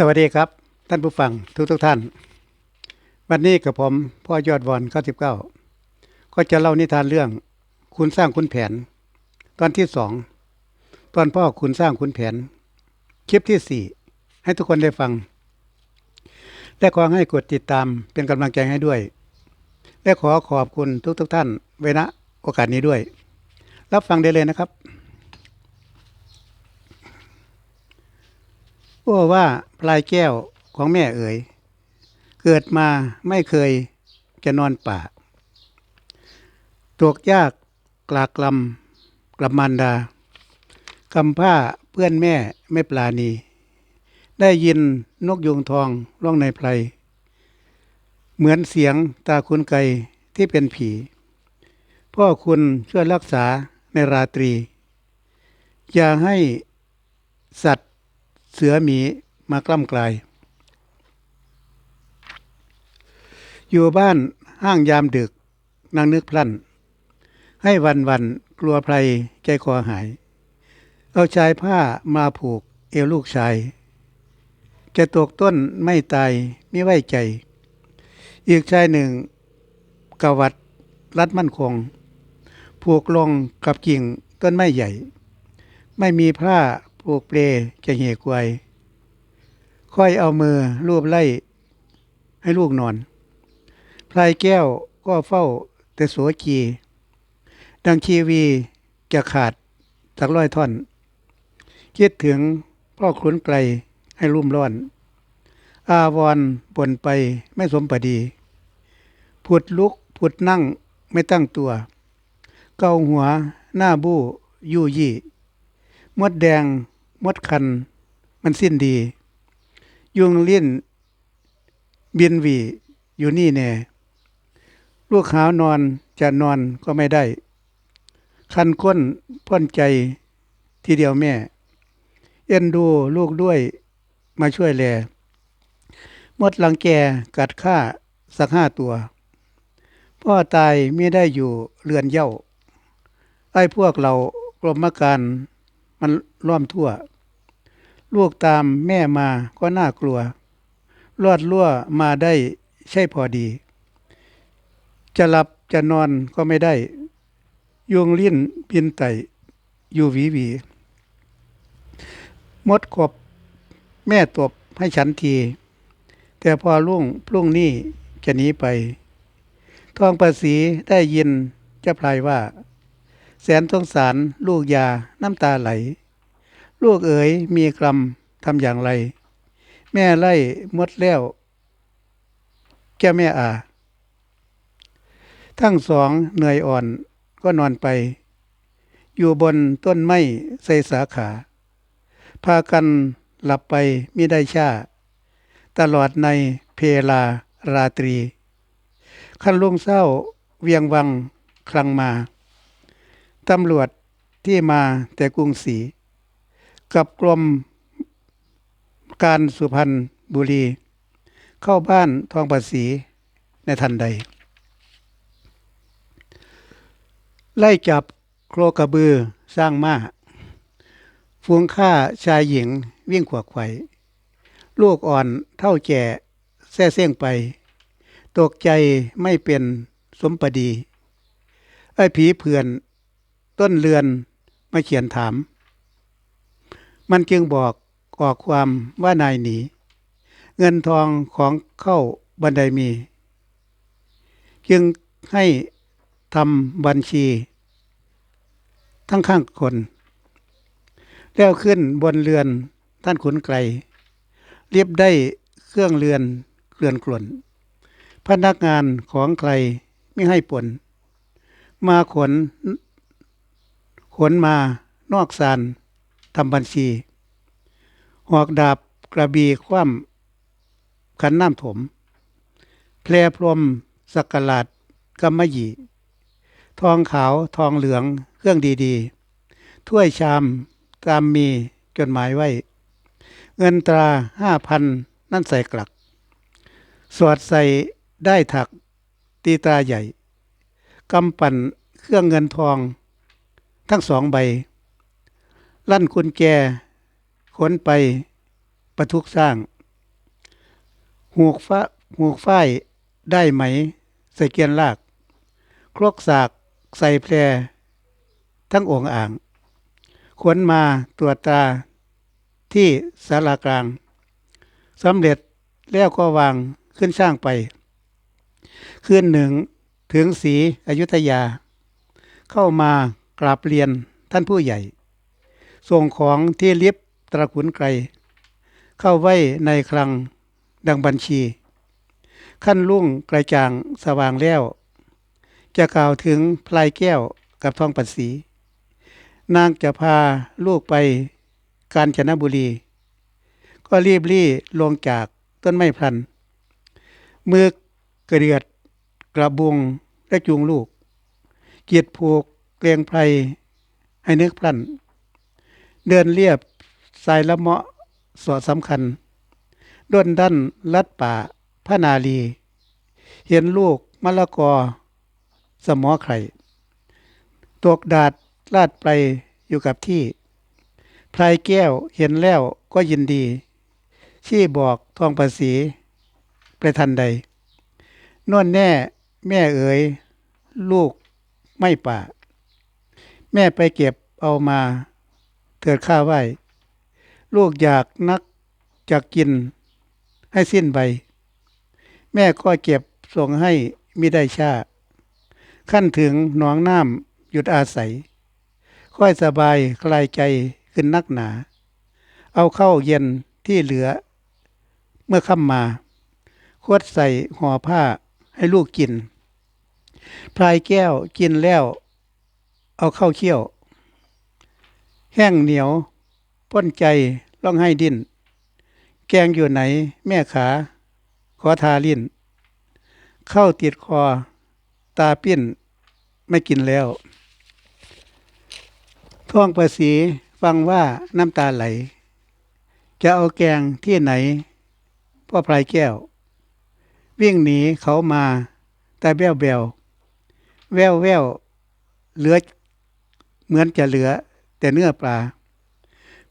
สวัสดีครับ ท่านผู้ฟังทุกทุกๆท่าน วันนี้กับผมพ่อยอดวอน99 ก็จะเล่านิทานเรื่อง คุณสร้างคุณแผน ตอนที่สองตอนพ่อคุณสร้างคุณแผน คลิปที่สี่ให้ทุกคนได้ฟัง และขอให้กดติดตามเป็นกำลังใจให้ด้วย และขอขอบคุณทุกทุกๆท่านไว้ณโอกาสนี้ด้วย รับฟังได้เลยนะครับ ว่าว่าปลายแก้วของแม่เอ๋ยเกิดมาไม่เคยจะนอนป่า ตกยากกลากลำกลับมันดากำผ้าเพื่อนแม่ไม่ปลาณีได้ยินนกยุงทองร้องในไพร เหมือนเสียงตาคุณไกที่เป็นผี พ่อคุณช่วยรักษาในราตรี อย่าให้สัตว์ เสือหมีมากล้ำกลาย อยู่บ้านห้างยามดึกนางนึกพลันให้วันวันกลัวภัยใจคอหาย เอาชายผ้ามาผูกเอวลูกชาย จะตกต้นไม่ตายไม่ไว้ใจ อีกชายหนึ่งกวัดรัดมั่นคง ผูกลงกับกิ่งต้นไม้ใหญ่ ไม่มีผ้า ผูกเปลจะเหกไวค่อยเอามือลูบไล่ให้ลูกนอน พลายแก้วก็เฝ้าแต่สัวกีดังชีวีจะขาดจากร้อยท่อน คิดถึงพ่อขุนไกลให้รุ่มร้อน อาวรบนไปไม่สมปดี ผุดลุกผุดนั่งไม่ตั้งตัว เกาหัวหน้าบู้ยู่ยี่มดแดง มดคัน มันสิ้นดี ยุงเลี่ยนบินวีอยู่นี่แน่ลูกขาวนอนจะนอนก็ไม่ได้ คันก้นพ่นใจทีเดียวแม่ เอ็นดูลูกด้วยมาช่วยแลมดหลังแกกัดฆ่าสักห้าตัว พ่อตายไม่ได้อยู่เรือนเย่าไอ้พวกเรากรมการมันล้อมทั่ว ลูกตามแม่มาก็น่ากลัวรอดลั่วมาได้ใช่พอดี จะหลับจะนอนก็ไม่ได้ยุงลิ้นบินไตอยู่หวีหวีมดกบแม่ตบให้ฉันที แต่พอลุ่งพรุ่งนี้จะหนีไป ทองประสีได้ยินจะพลายว่า แสนสงสารลูกยาน้ำตาไหล ลูกเอ๋ยมีกรรมทำอย่างไร แม่ไล่มดแล้ว แก้แม่อา ทั้งสองเหนื่อยอ่อนก็นอนไป อยู่บนต้นไม้ใส่สาขา พากันหลับไปมิได้ชาตลอดในเพลาราตรีคันลุงเศร้าเวียงวังคลังมา ตำรวจที่มาแต่กรุงศรี กับกรมการสุพรรณบุรี เข้าบ้านทองภาษีในทันใด ไล่จับโครกระบือสร้างมาฟูงฆ่าชายหญิงวิ่งขวากไขวลูกอ่อนเท่าแก่แซ่เส้งไป ตกใจไม่เป็นสมปดี ไอ้ผีเพื่อน ต้นเรือนมาเขียนถาม มันจึงบอกออกความว่านายหนี เงินทองของเข้าบันไดมี จึงให้ทำบัญชี ทั้งข้างคน แล้วขึ้นบนเรือนท่านขุนไกล เรียบได้เครื่องเรือนเกลื่อนกล่นพนักงานของใครไม่ให้ปนมาขน ขนมานอกสาร ทำบัญชี หอกดาบกระบีคว่ำขันน้ำถม แพรพรมสักกลาดกำมะหยี่ทองขาวทองเหลืองเครื่องดีๆ ถ้วยชามตามมีจดหมายไว้ เงินตราห้าพันนั่นใส่กลัก สวดใส่ได้ถักตีตราใหญ่ กำปั่นเครื่องเงินทอง ทั้งสองใบ ลั่นกุญแจขนไปประทุกสร้างหูกฟ้าหูกฝ้ายได้ไหม ใส่เกียนลาก ครกสากใส่แพร ทั้งองค์อ่างขนมาตรวจตาที่สารากลางสำเร็จแล้วก็วางขึ้นช่างไปคืนหนึ่งถึงสีอยุธยา เข้ามากราบเรียนท่านผู้ใหญ่ ส่งของที่ลิฟต์ตระกุนไกล เข้าไว้ในคลังดังบัญชี ขั้นลุ่งกระจ่างสว่างแล้ว จะกล่าวถึงพลายแก้วกับทองปัดสี นางจะพาลูกไปกาญจนบุรี ก็รีบรี่ลงจากต้นไม้พลัน มือกระเดือดกระบุงและจูงลูกเกียรติผูกเกรียงไพรให้นึกพลัน เดินเรียบสายละเมาะสอดสำคัญ ด้นดันลัดป่าพระนาลี เห็นลูกมะละกอ สมอไข่ตกดาดลาดไปอยู่กับที่พลายแก้วเห็นแล้วก็ยินดี ชี้บอกทองภาษีไปทันใดนวนแน่แม่เอ๋ย ลูกไม่ป่า แม่ไปเก็บเอามา เถิดข้าไหวลูกอยากนักจากกินให้สิ้นใบแม่ก็เก็บส่งให้มิได้ชาขั้นถึงหนองน้ำหยุดอาศัย ค่อยสบายคลายใจขึ้นนักหนา เอาเข้าเย็นที่เหลือ เมื่อค่ำมาควดใส่ห่อผ้าให้ลูกกินพลายแก้วกินแล้ว เอาเข้าเคี่ยว แห้งเหนียวพ้นใจร้องให้ดิ้น แกงอยู่ไหน แม่ขา ขอทาลิ้น เข้าติดคอ ตาปิ้น ไม่กินแล้ว ท่องภาษีฟังว่าน้ำตาไหล จะเอาแกงที่ไหน พ่อพลายแก้ว วิ่งหนีเขามาแต่แววแววแววแววเหลือ เหมือนจะเหลือ แต่เนื้อปลา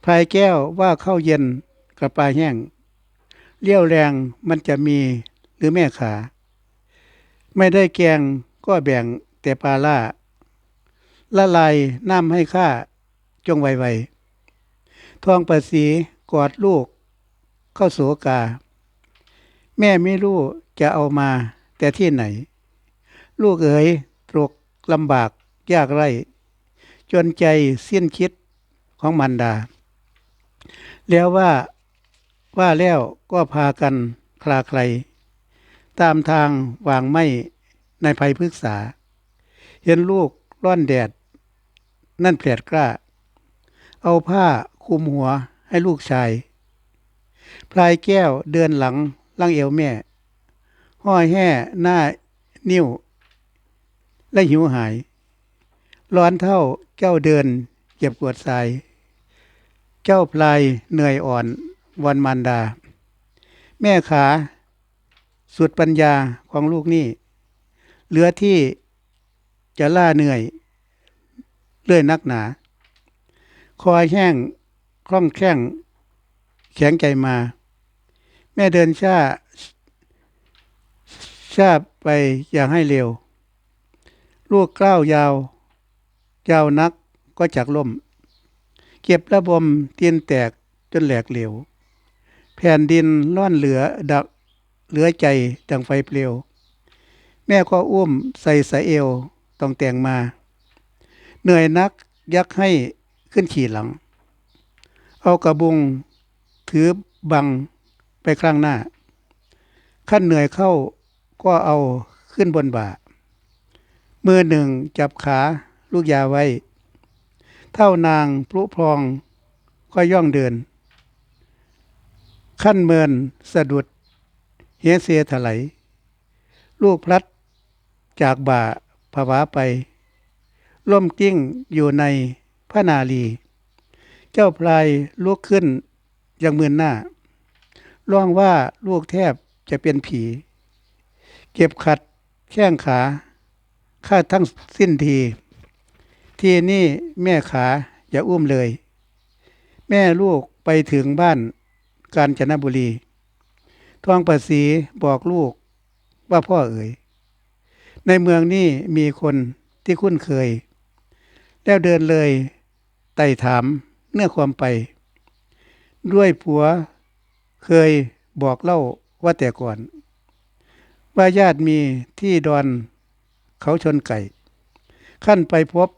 พลายแก้วว่าข้าวเย็นกับปลาแห้งเลี้ยวแรงมันจะมีหรือแม่ขา ไม่ได้แกงก็แบ่งแต่ปลาล่าละลายน้ำให้ข้าจงไวๆทองประสีกอดลูก เข้าโสกา แม่ไม่รู้จะเอามาแต่ที่ไหน ลูกเอ๋ยตรกลำบากยากไร จนใจสิ้นคิดของมันดา แล้วว่าว่าแล้วก็พากันคลาใคร ตามทางวางไม่ในภัยพฤกษา เห็นลูกร้อนแดด นั่นแผลดกล้า เอาผ้าคลุมหัวให้ลูกชาย พลายแก้วเดินหลังลังเอวแม่ ห้อยแห่หน้านิ้ว และหิวหาย ร้อนเท่าเจ้าเดินเก็บกวดทราย เจ้าพลายเหนื่อยอ่อนวันมันดา แม่ขา สุดปัญญาของลูกนี่เหลือที่จะล่าเหนื่อย เลื่อยนักหนา คอยแห้งคล่องแข้งแข็งใจมา แม่เดินช้าชาไปอย่างให้เร็ว ลูกกล้าวยาว ยาวนักก็จักล่ม เก็บระบมเตียนแตกจนแหลกเหลว แผ่นดินล่อนเหลือดักเหลือใจดังไฟเปลว แม่ก็อุ้มใส่สะเอวต้องแต่งมา เหนื่อยนักยักให้ขึ้นขี่หลัง เอากระบุงถือบังไปข้างหน้า ขั้นเหนื่อยเข้าก็เอาขึ้นบนบ่า มือหนึ่งจับขา ลูกยาไว้ เท่านางพลุพรองก็ย่องเดิน ขั้นเมินสะดุด เฮเสียถลายลูกพลัดจากบ่าภาวะไป ล่มกิ้งอยู่ในพระนาลี เจ้าพลายลุกขึ้นย่างมือนหน้า ร้องว่าลูกแทบจะเป็นผี เก็บขัดแข้งขา ข้าทั้งสิ้นที ที่นี่แม่ขาอย่าอุ้มเลย แม่ลูกไปถึงบ้านกาญจนบุรี ทองประสีบอกลูกว่าพ่อเอ๋ย ในเมืองนี้มีคนที่คุ้นเคย แล้วเดินเลยไต่ถามเนื้อความไป ด้วยผัวเคยบอกเล่าว่าแต่ก่อน ว่าญาติมีที่ดอนเขาชนไก่ ขั้นไปพบ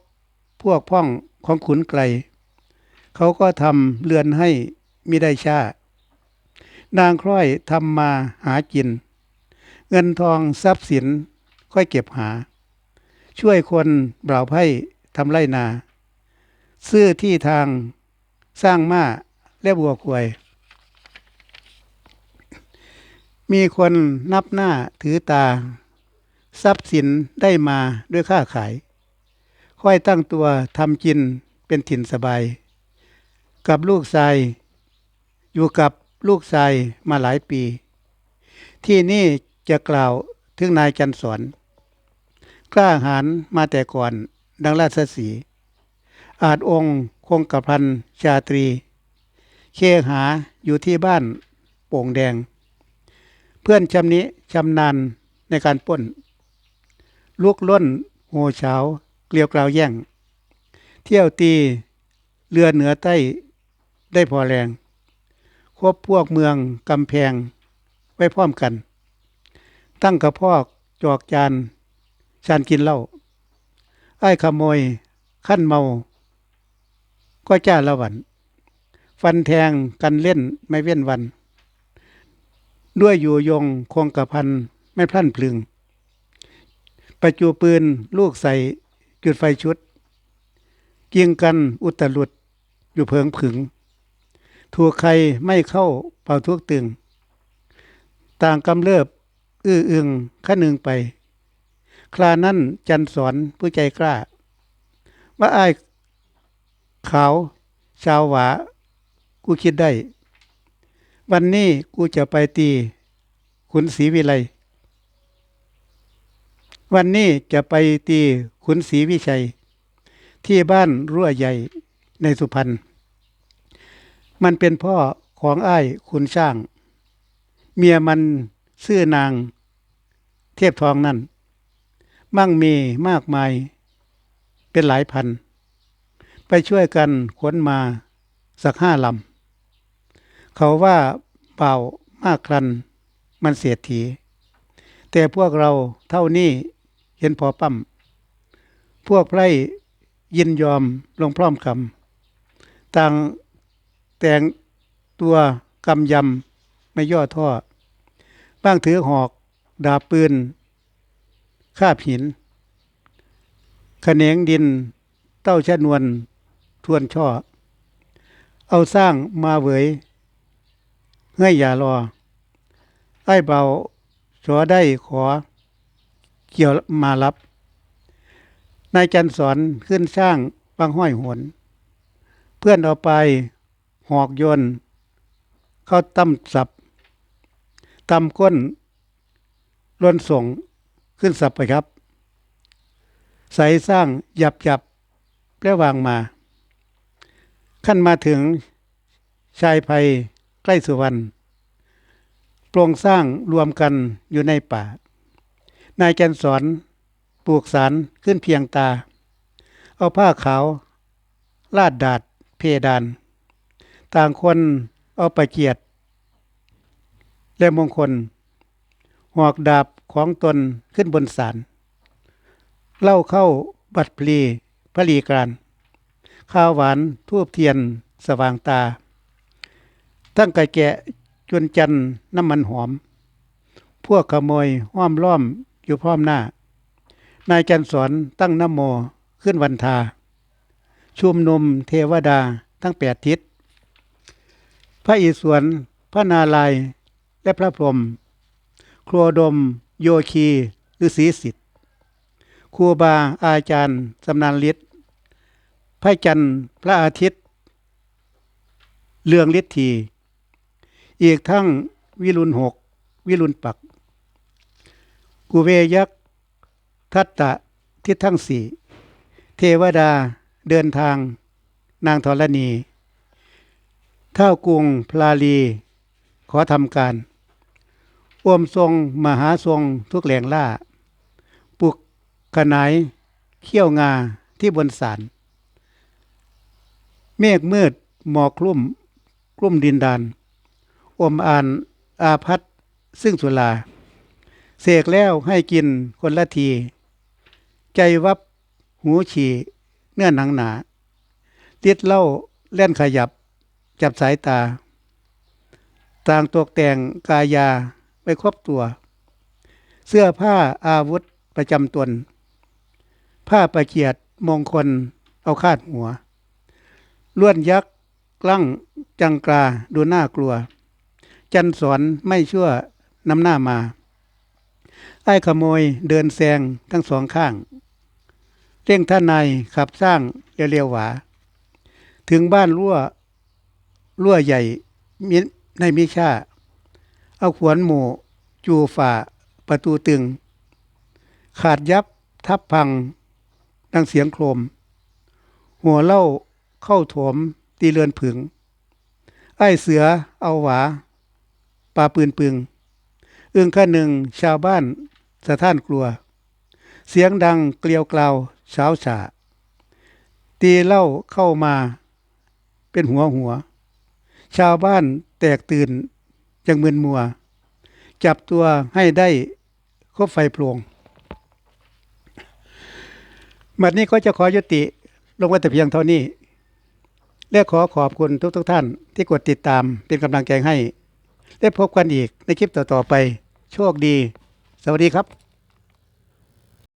พวกพ้องของขุนไกล เขาก็ทำเรือนให้มิได้ชานางคล้อยทำมาหากิน เงินทองทรัพย์สินค่อยเก็บหา ช่วยคนเบล่าไพ่ทำไรนา ซื้อที่ทางสร้างม้าและบัวควย มีคนนับหน้าถือตา ทรัพย์สินได้มาด้วยค่าขาย ค่อยตั้งตัวทำกินเป็นถิ่นสบาย กับลูกชาย อยู่กับลูกชายมาหลายปี ที่นี่จะกล่าวถึงนายจันสอนกล้าหาญมาแต่ก่อนดังราชสี อาจองค์คงกระพันชาตรี เคหาอยู่ที่บ้านโป่งแดง เพื่อนชำนิชำนาญในการป้นลูกล้นโหเฉา เกลียวกราวแย่ง เที่ยวตีเรือเหนือใต้ได้พอแรง ควบพวกเมืองกำแพงไว้พร้อมกัน ตั้งกระพอกจอกจานชานกินเหล้าไอ้ขโมยขั้นเมา ก็จ้าละวัน ฟันแทงกันเล่นไม่เว้นวัน ด้วยอยู่ยงคงกระพันไม่พลั้นพลึง ประจูปืนลูกใส่ จุดไฟชุด เกียงกันอุตลุดอยู่เพิงผึง ถูกใครไม่เข้าเป่าทุกตึง ต่างกำเริบ อื้ออึงข้าหนึ่งไป คลานั้นจันสอนผู้ใจกล้า ว่าอ้ายขาว ชาวหวา กูคิดได้ วันนี้กูจะไปตีขุนศรีวิไล วันนี้จะไปตีขุนศรีวิชัย ที่บ้านรั่วใหญ่ในสุพรรณ มันเป็นพ่อของอ้ายขุนช่าง เมียมันชื่อนาง เทียบทองนั่น มั่งมีมากมาย เป็นหลายพัน ไปช่วยกันขนมาสักห้าลำ เขาว่าเป่ามากครัน มันเสียทีแต่พวกเราเท่านี้ เห็นพอปั้มพวกไพร่ยินยอมลงพร้อมคำต่างแต่งตัวกำยำไม่ย่อท่อ บ้างถือหอกดาบปืนคาบหินขแขนงดิน เต้าชะนวน ทวนช่อ เอาสร้างมาเหวยเงยอย่ารอ ไอ้เบาชอได้ขอ เกี่ยวมารับ นายจันสอนขึ้นสร้างบางห้อยหน เพื่อนเอาไปหอกโยนเข้าตั้มสับตำก้นล้นส่งขึ้นสับไปครับ ใส่สร้างหยับหยับแล้ววางมา ขั้นมาถึงชายภัยใกล้สุวรรณโปรงสร้างรวมกันอยู่ในป่า นายจันสอนปลูกสารขึ้นเพียงตา เอาผ้าขาว ลาดดาดเพดาน ต่างคนเอาไปเกียรติและมงคล หอกดาบของตนขึ้นบนศาลเล่าเข้าบัดพลีพลีการข้าวหวานทูบเทียนสว่างตา ตั้งไก่แกะจนจันน้ำมันหอม พวกขโมยห้อมล้อม อยู่พร้อมหน้า นายจันสอนตั้งน้ำโมขึ้นวันทา ชุมนุมเทวดาทั้งแปดทิศ พระอิศวร พระนาลายและพระพรหมครัวดม โยคีฤาษีสิทธิ์ครูบาอาจารย์สำนานฤทธิ์พระจันทร์พระอาทิตย์เรืองฤทธีอีกทั้งวิรุณหก วิรุณปัก กุเวยักษ์ทัตตะทิศทั้งสี่ เทวดาเดินทาง นางธรณีเท่ากรุงพลาลี ขอทำการอวมทรงมหาทรงทุกแหล่งล่าปลุกขนายเขี้ยวงาที่บนสารเมฆมืดหมอกคลุ้มกลุ่มดินดานอมอ่านอาพัดซึ่งสุลา เสกแล้วให้กินคนละที ใจวับหูฉี่ เนื้อหนังหนาติดเล่าเล่นขยับ จับสายตา ต่างตกแต่งกายาไปครบตัว เสื้อผ้าอาวุธประจำตน ผ้าประเกียดมงคลเอาคาดหัวล้วนยักษ์กลั้งจังกราดูน่ากลัว จันสอนไม่ชั่วนำหน้ามา ไอ้ขโมยเดินแซงทั้งสองข้าง เร่งท่านในขับสร้างเร็วหวา ถึงบ้านรั่วรั่วใหญ่มิในมิชา เอาขวนหมู่จูฝ่าประตูตึง ขาดยับทับพัง ดังเสียงโครม หัวเล่าเข้าโถมตีเรือนผึง ไอ้เสือเอาหวาปลาปืนปึงอึงข้าหนึ่งชาวบ้าน สะท้านกลัว เสียงดังเกลียวกล่าวเช้าฉาตีเหล่าเข้ามาเป็นหัวหัว ชาวบ้านแตกตื่นจังมึนมัว จับตัวให้ได้คบไฟโพลงบัดนี้ก็จะขอยุติลงไว้แต่เพียงเท่านี้ และขอขอบคุณทุกๆทท่านที่กดติดตามเป็นกำลังใจให้และพบกันอีกในคลิปต่อ ๆ ไป โชคดี สวัสดีครับ